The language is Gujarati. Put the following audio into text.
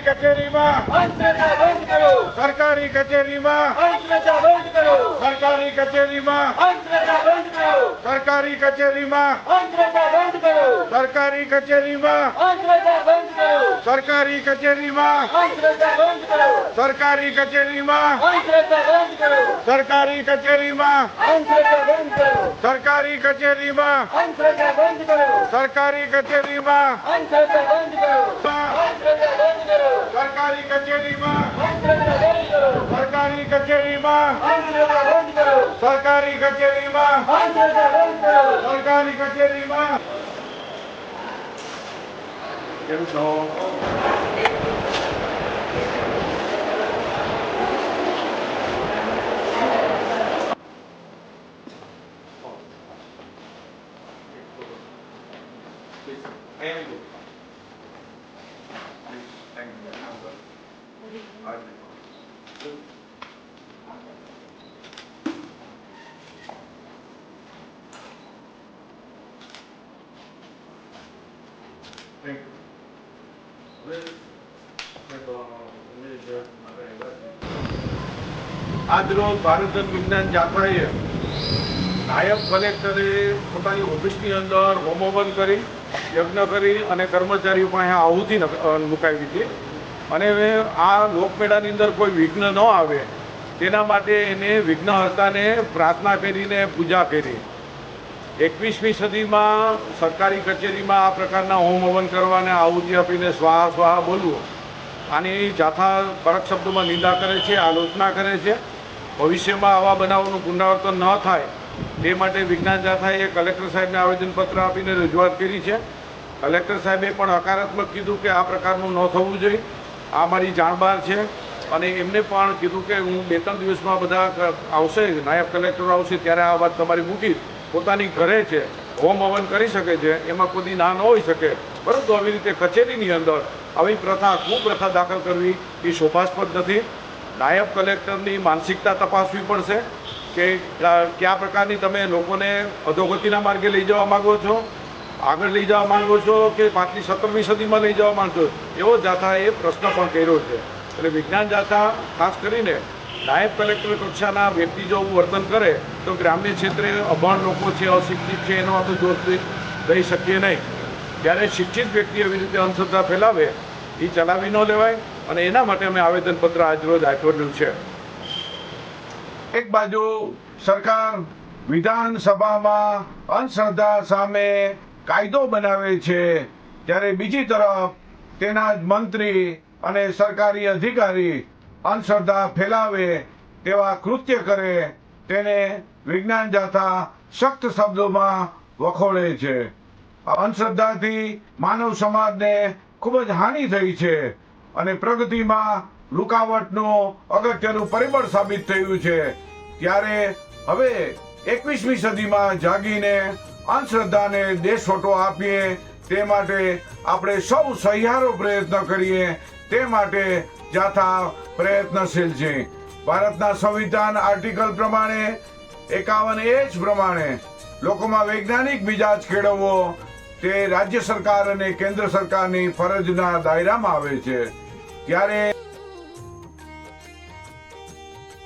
કચેરીમાં સરકારી કચેરીમાં સરકારી કચેરીમાં સરકારી કચેરીમાં સરકારી કચેરીમાં સરકારી કચેરીમાં સરકારી કચેરીમાં સરકારી કચેરીમાં સરકારી કચેરીમાં સરકારી કચેરીમાં સરકારી કચેરીમાં સરકારી કચેરીમાં સરકારી કચેરીમાં સરકારી કચેરીમાં Em chó Thank you. આજરોજ ભારત વિજ્ઞાન જાથાએ નાયબ કલેક્ટરે પોતાની ઓફિસની અંદર હોમોવન કરી યજ્ઞ કરી અને કર્મચારીઓ પાસે આહુતિ નક- અ, મુકાવી હતી અને આ લોકમેળાની અંદર કોઈ વિઘ્ન ન આવે તેના માટે એને વિઘ્નહર્તાને પ્રાર્થના કરીને પૂજા કરી. એકવીસમી સદીમાં સરકારી કચેરીમાં આ પ્રકારના હોમ હવન કરવાને આહુતિ આપીને સ્વાહા સ્વાહા બોલવું, આની જાથા કડક શબ્દોમાં નિંદા કરે છે, આલોચના કરે છે. ભવિષ્યમાં આવા બનાવોનું પુનરાવર્તન ન થાય તે માટે વિજ્ઞાન જાથાએ કલેક્ટર સાહેબને આવેદનપત્ર આપીને રજૂઆત કરી છે. કલેક્ટર સાહેબે પણ હકારાત્મક કીધું કે આ પ્રકારનું ન થવું જોઈએ, આ મારી જાણબાર છે અને એમને પણ કીધું કે હું બે ત્રણ દિવસમાં બધા આવશે, નાયબ કલેક્ટર આવશે ત્યારે આ વાત તમારી મૂકી પોતાની ઘરે છે, હોમ હવન કરી શકે છે, એમાં કોઈ ના ન હોઈ શકે. પરંતુ આવી રીતે કચેરીની અંદર આવી પ્રથા, કુપ્રથા દાખલ કરવી, એ શોભાસ્પદ નથી. નાયબ કલેક્ટરની માનસિકતા તપાસવી પડશે કે કયા પ્રકારની તમે લોકોને અધોગતિના માર્ગે લઈ જવા માંગો છો? આગળ લઈ જવા માંગો છો કે પાંચમી સત્તરમી સદીમાં લઈ જવા માગો છો? એવો જાથાએ પ્રશ્ન પણ કર્યો છે. એટલે વિજ્ઞાન જાથા, ખાસ કરીને નાયબ કલેક્ટર કક્ષાના વ્યક્તિ જો વર્તન કરે તો ગ્રામ્ય ક્ષેત્રે અભણ લોકો છે, અશિક્ષિત છે, એનો આપણે દઈ દઈ શકીએ નહીં. ત્યારે શિક્ષિત વ્યક્તિ એવી રીતે અંધશ્રદ્ધા ફેલાવે, એ ચલાવી ન લેવાય અને એના માટે અમે આવેદનપત્ર આજરોજ આપ્યું છે. એક બાજુ સરકાર વિધાનસભામાં અંધશ્રદ્ધા સામે કાયદો બનાવે છે, ત્યારે બીજી તરફ તેના જ મંત્રી અને સરકારી અધિકારી અંધશ્રદ્ધા ફેલાવે તેવા કૃત્ય કરે તેને વિજ્ઞાન જાથા સખ્ત શબ્દોમાં વખોળે છે. અંધશ્રદ્ધાથી માનવ સમાજને ખૂબ જ હાનિ થઈ છે અને પ્રગતિમાં રૂકાવટનું અગત્યનું પરિબળ સાબિત થયું છે. ત્યારે હવે એકવીસમી સદીમાં જાગીને અંધશ્રદ્ધાને દેશવટો આપીએ તે માટે આપણે સૌ સહિયારો પ્રયત્ન કરીએ તે માટે જાથા પ્રયત્નશીલ છે. ભારતના સંવિધાન આર્ટિકલ પ્રમાણે, એકાવન એ જ પ્રમાણે, લોકોમાં વૈજ્ઞાનિક મિજાજ કેળવવો તે રાજ્ય સરકાર અને કેન્દ્ર સરકારની ફરજના દાયરામાં આવે છે. ત્યારે